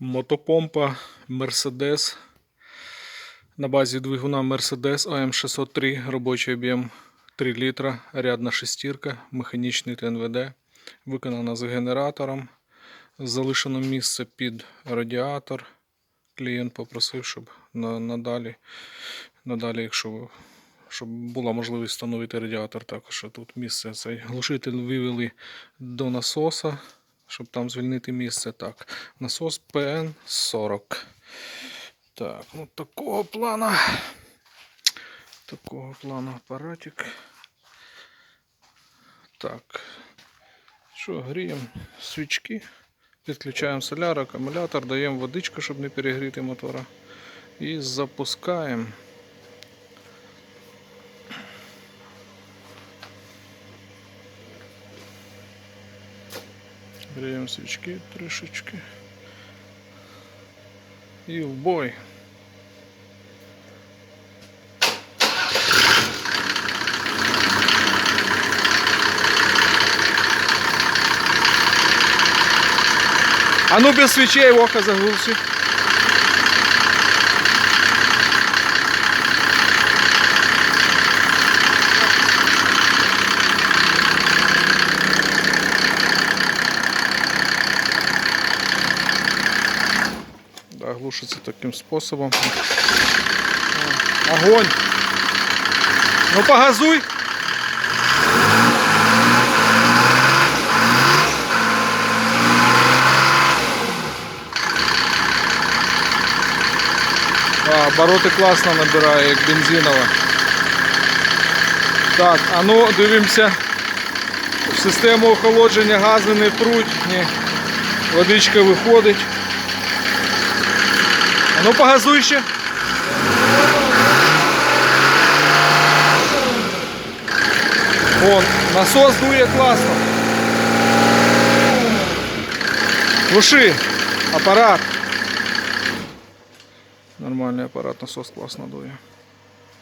Мотопомпа Mercedes на базі двигуна Mercedes AM603, робочий об'єм 3 літра, рядна шестірка, механічний ТНВД, виконана з генератором. Залишено місце під радіатор. Клієнт попросив, щоб на- надалі, надалі якщо щоб була можливість встановити радіатор, також тут місце цей глушитель вивели до насоса, щоб там звільнити місце. Так, насос ПН-40. Так, ну такого плана. Такого плану апаратик. Так. Що, гріємо свічки, підключаємо соляр, акумулятор, даємо водичку, щоб не перегріти мотора. І запускаємо. Греем свечки трішечки. І в бой. А ну без свечей око заглуши. Да, глушится таким способом. Огонь! Ну погазуй! А, обороти класно набирає, як бензинова. Так, а ну дивимося. В систему охолодження гази не труть. Ні. Водичка виходить. Ну погазуй ще. Вон, насос дує класно. Глуши, апарат. Нормальний апарат, насос класно дує.